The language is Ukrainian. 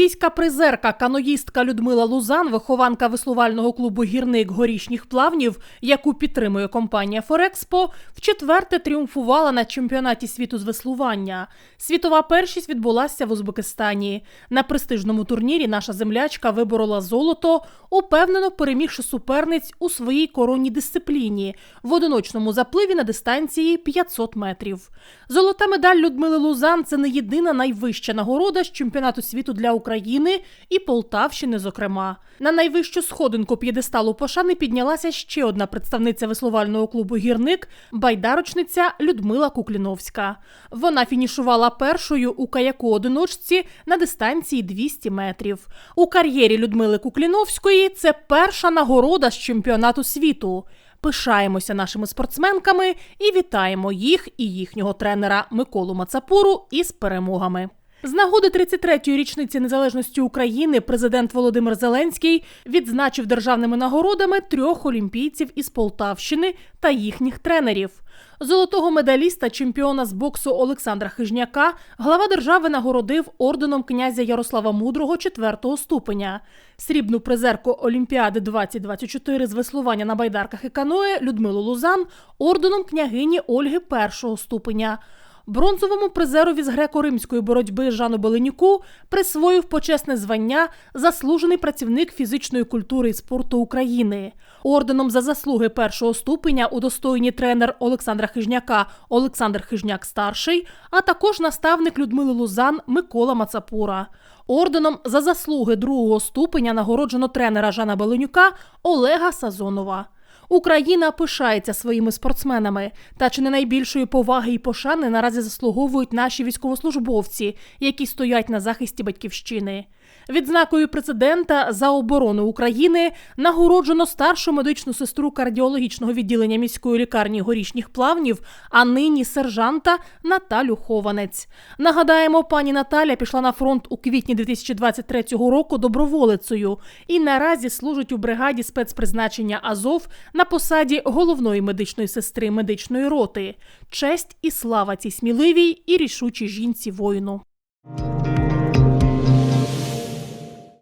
Олімпійська призерка, каноїстка Людмила Лузан, вихованка веслувального клубу Гірник горішніх плавнів, яку підтримує компанія Форекспо, вчетверте тріумфувала на чемпіонаті світу з веслування. Світова першість відбулася в Узбекистані. На престижному турнірі наша землячка виборола золото, упевнено перемігши суперниць у своїй коронній дисципліні в одиночному запливі на дистанції 500 метрів. Золота медаль Людмили Лузан це не єдина найвища нагорода з чемпіонату світу для України і Полтавщини, зокрема. На найвищу сходинку п'єдесталу пошани піднялася ще одна представниця веслувального клубу Гірник байдарочниця Людмила Кукліновська. Вона фінішувала першою у каяку одиночці на дистанції 200 метрів. У кар'єрі Людмили Кукліновської це перша нагорода з чемпіонату світу. Пишаємося нашими спортсменками і вітаємо їх і їхнього тренера Миколу Мацапуру із перемогами. З нагоди 33-ї річниці незалежності України президент Володимир Зеленський відзначив державними нагородами трьох олімпійців із Полтавщини та їхніх тренерів. Золотого медаліста, чемпіона з боксу Олександра Хижняка, глава держави нагородив орденом князя Ярослава Мудрого четвертого ступеня. Срібну призерку Олімпіади 2024 з веслування на байдарках і каное Людмилу Лузан орденом княгині Ольги першого ступеня. Бронзовому призерові з греко-римської боротьби Жану Беленюку присвоїв почесне звання заслужений працівник фізичної культури і спорту України. Орденом за заслуги першого ступеня удостоєні тренер Олександра Хижняка Олександр Хижняк старший, а також наставник Людмили Лузан Микола Мацапура. Орденом за заслуги другого ступеня нагороджено тренера Жана Беленюка Олега Сазонова. Україна пишається своїми спортсменами, та чи не найбільшої поваги і пошани наразі заслуговують наші військовослужбовці, які стоять на захисті батьківщини. Відзнакою президента за оборону України нагороджено старшу медичну сестру кардіологічного відділення міської лікарні горішніх плавнів, а нині сержанта Наталю Хованець. Нагадаємо, пані Наталя пішла на фронт у квітні 2023 року доброволицею і наразі служить у бригаді спецпризначення Азов на посаді головної медичної сестри медичної роти. Честь і слава цій сміливій і рішучій жінці воїну.